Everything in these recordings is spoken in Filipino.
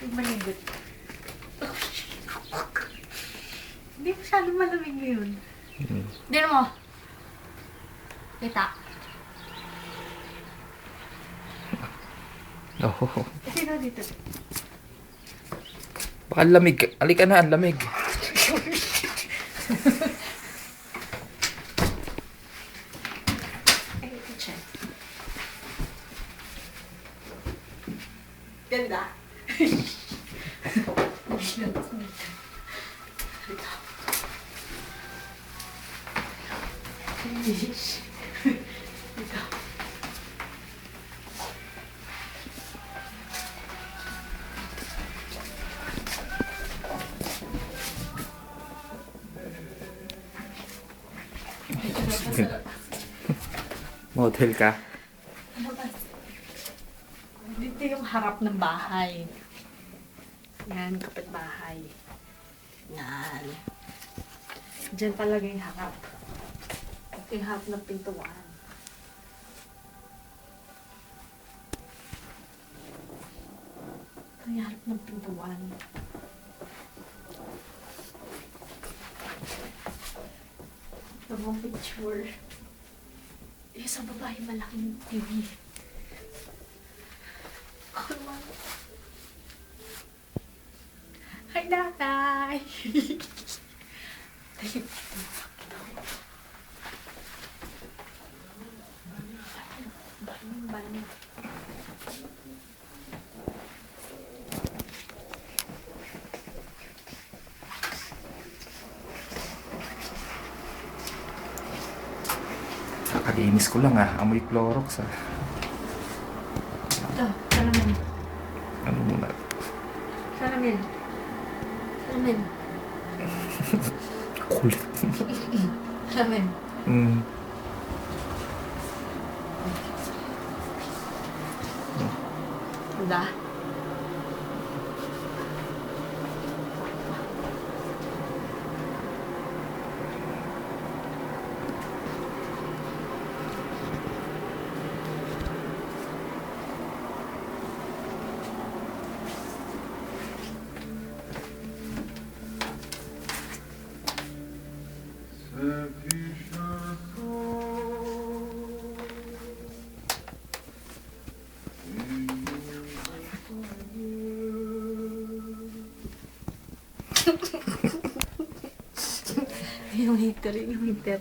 Yung malibot. Hindi masyadong malamig yun. Hmm. Dino mo. Kita. Oh, Sino dito? baka lamig. Alika na, ang lamig. Ganda. Motel ka. Dito yung harap ng bahay. Yan, kapitbahay. Yan. Diyan talaga yung harap. Ito yung harap ng pintuan. Ito yung harap ng pintuan. Ito mga picture. Yung sa babae malaking TV. Ako naman. Hi, nanay! Dali, Banyo, Kakalinis ko lang ah. Amoy Clorox ah. Ito, salamin. Ano muna? Salamin. Salamin. Kulit. Salamin. Hmm. Ganda. Yung heater, yung heater.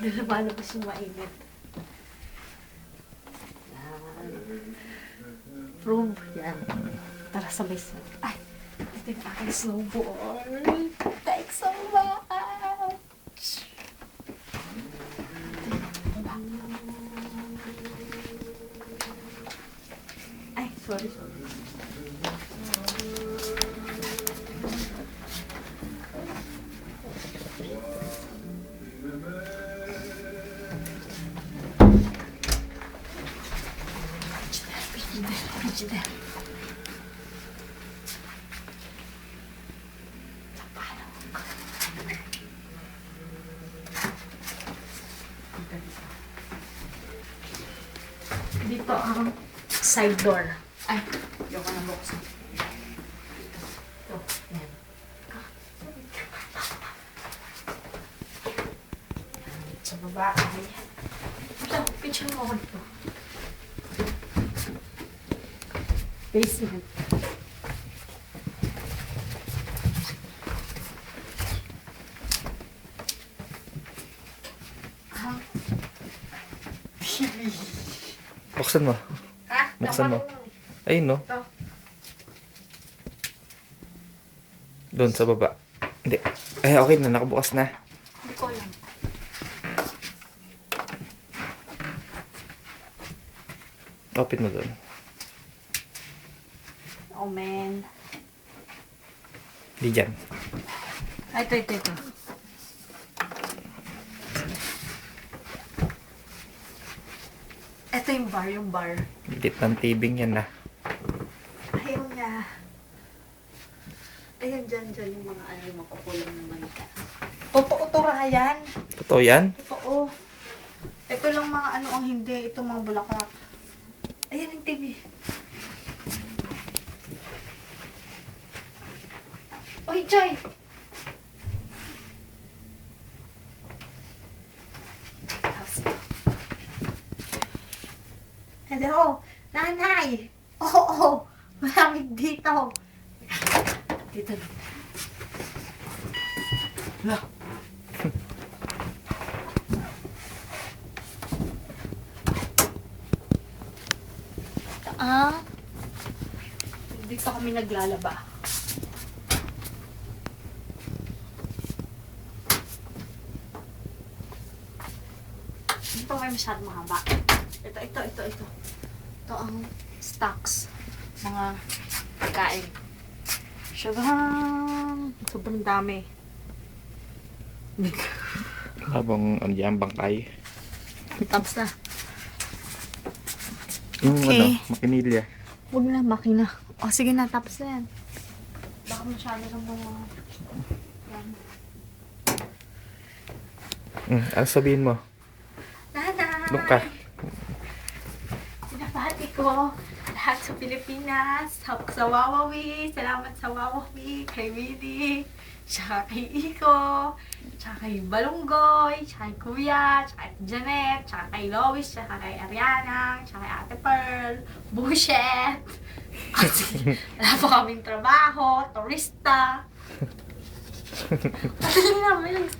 Dahil lumalabas yung mainit. Yan. Room. Yan. Tara sa... Ay! Ito yung aking snowboard. Frigidaire. Dito ang side door. Ay, yung na buksan. Ito, yan. Sa baba, ay. Ito, picture mo dito. Basement. Buksan mo. Ha? Buksan mo. Ayun no. Ito. Doon sa baba. Hindi. Eh, okay na. Nakabukas na. Hindi ko alam. Open mo doon. Oh, man. Hindi dyan. Ay, ito, ito, ito. Ito yung bar, yung bar. Lit ng tibing yan ah. Ayaw niya. Ayan, dyan, dyan yung mga ano, makukulang naman ka. Totoo to, Ryan. Totoo yan? Totoo. Ito lang mga ano ang hindi. Ito mga bulaklak. Ayan yung TV. Choy! Hello, nanay! Oo, oh, malamig dito. Dito. Wala. Ah, dito kami naglalaba. Pa may masyadong mahaba. Ito, ito, ito, ito. Ito ang stocks. Mga pagkain. Shabahan! Sobrang dami. Habang ano dyan, bangkay. Tapos na. Yung Okay. ano, makinilya. Huwag na, makina. O, sige na, tapos na yan. Baka masyado ng mga... Yan. Mm, ano sabihin mo? Nanay! Doon ka. Sinabati ko. Lahat sa Pilipinas, sa, Wawawi, salamat sa Wawawi, kay Willie, tsaka kay Iko, tsaka kay Balunggoy, tsaka kay Kuya, tsaka kay Janet, tsaka kay Lois, tsaka kay Ariana, tsaka kay Ate Pearl, Bushet, kasi wala pa kaming trabaho, turista. Ano na, may nag-